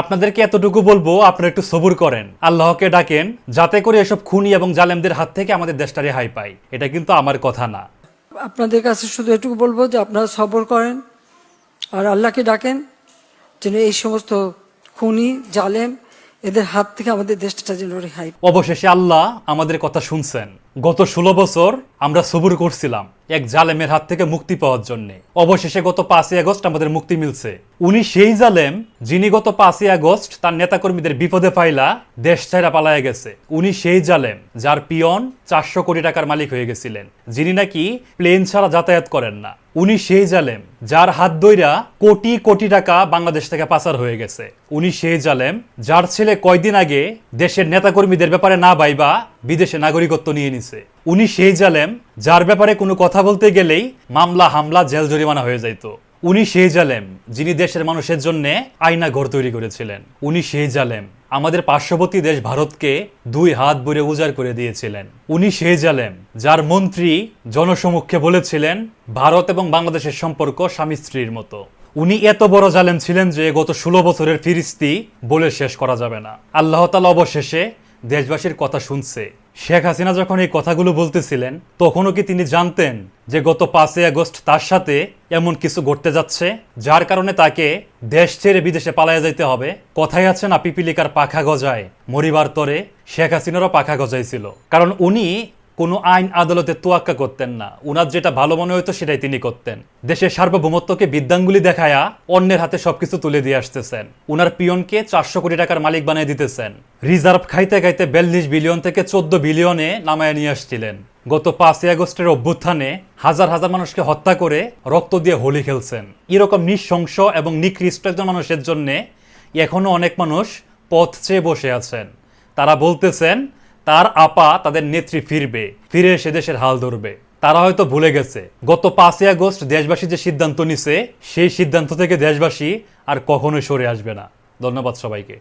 আপনাদেরকে এতটুকু বলব আপনারা একটু সবুর করেন। আল্লাহকে ডাকেন যাতে করে এসব খুনি এবং জালেমদের হাত থেকে আমাদের দেশটা রেহাই পায়। এটা কিন্তু আমার কথা না। আপনাদের কাছে শুধু এটুকু বলব যে আপনারা সবর করেন আর আল্লাহকে ডাকেন যেন এই সমস্ত খুনি জালেম এদের হাত থেকে আমাদের দেশটা যেন রেহাই অবশেষে আল্লাহ আমাদের কথা শুনছেন। গত ষোলো বছর আমরা সবুর করছিলাম। এক জালেমের হাত থেকে মুক্তি পাওয়ার জন্য। অবশেষে গত পাঁচই আগস্ট আমাদের মুক্তি মিলছে। উনি সেই জালেম যিনি গত পাঁচই আগস্ট তার নেতাকর্মীদের বিপদে পাইলা দেশ ছাড়া পালায় গেছে। উনি সেই জালেম যার পিয়ন চারশো কোটি টাকার মালিক হয়ে গেছিলেন, যিনি নাকি প্লেন ছাড়া যাতায়াত করেন না। উনি সেই জালেম যার হাত দইরা কোটি কোটি টাকা বাংলাদেশ থেকে পাচার হয়ে গেছে। উনি সেই জালেম যার ছেলে কয়দিন আগে দেশের নেতাকর্মীদের ব্যাপারে না বাইবা বিদেশে নাগরিকত্ব নিয়ে নিছে। উনি সেই জালেম যার ব্যাপারে কোনো কথা বলতে গেলেই মামলা, হামলা, জেল জরিমানা হয়ে যাইত। উনি সেই জালেম যিনি দেশের মানুষের জন্য আয়না ঘর তৈরি করেছিলেন। উনি সেই জালেম। আমাদের পার্শ্ববর্তী দেশ ভারতকে দুই হাত ভরে উজাড় করে দিয়েছিলেন। উনি সেই জালেম যার মন্ত্রী জনসমক্ষে বলেছিলেন, ভারত এবং বাংলাদেশের সম্পর্ক স্বামী স্ত্রীর মতো। উনি এত বড় জালেম ছিলেন যে গত ষোলো বছরের ফিরিস্তি বলে শেষ করা যাবে না। আল্লাহ তালা অবশেষে দেশবাসীর কথা শুনছে। শেখ হাসিনা যখন এই কথাগুলো বলতেছিলেন, তখনও কি তিনি জানতেন যে গত পাঁচই আগস্ট তার সাথে এমন কিছু ঘটতে যাচ্ছে, যার কারণে তাকে দেশ ছেড়ে বিদেশে পালায়া যাইতে হবে? কথাই আছে না, পিপিলিকার পাখা গজায়। মরিবার তরে শেখ হাসিনারও পাখা গজাইছিল। কারণ উনি কোনো আইন আদালতে তোয়াক্কা করতেন না। উনার যেটা ভালো মনে হতো সেটাই তিনি করতেন। দেশের সার্বভৌমত্বকে বিদ্যাঙ্গুলি দেখায়া অন্যের হাতে সবকিছু তুলে দিয়ে আসতেছেন। উনার পিয়নকে চারশো কোটি টাকার মালিক বানিয়ে দিতেছেন। রিজার্ভ খাইতে খাইতে বিয়াল্লিশ বিলিয়ন থেকে চোদ্দ বিলিয়নে নামায় নিয়ে আসছিলেন। গত পাঁচই আগস্টের অভ্যুত্থানে হাজার হাজার মানুষকে হত্যা করে রক্ত দিয়ে হোলি খেলছেন। এরকম নিঃশংস এবং নিকৃষ্ট একজন মানুষের জন্যে এখনও অনেক মানুষ পথ চেয়ে বসে আছেন। তারা বলতেছেন তার আপা তাদের নেত্রী ফিরবে, ফিরে সে দেশের হাল ধরবে। তারা হয়তো ভুলে গেছে, গত পাঁচই আগস্ট দেশবাসী যে সিদ্ধান্ত নিছে, সেই সিদ্ধান্ত থেকে দেশবাসী আর কখনোই সরে আসবে না। ধন্যবাদ সবাইকে।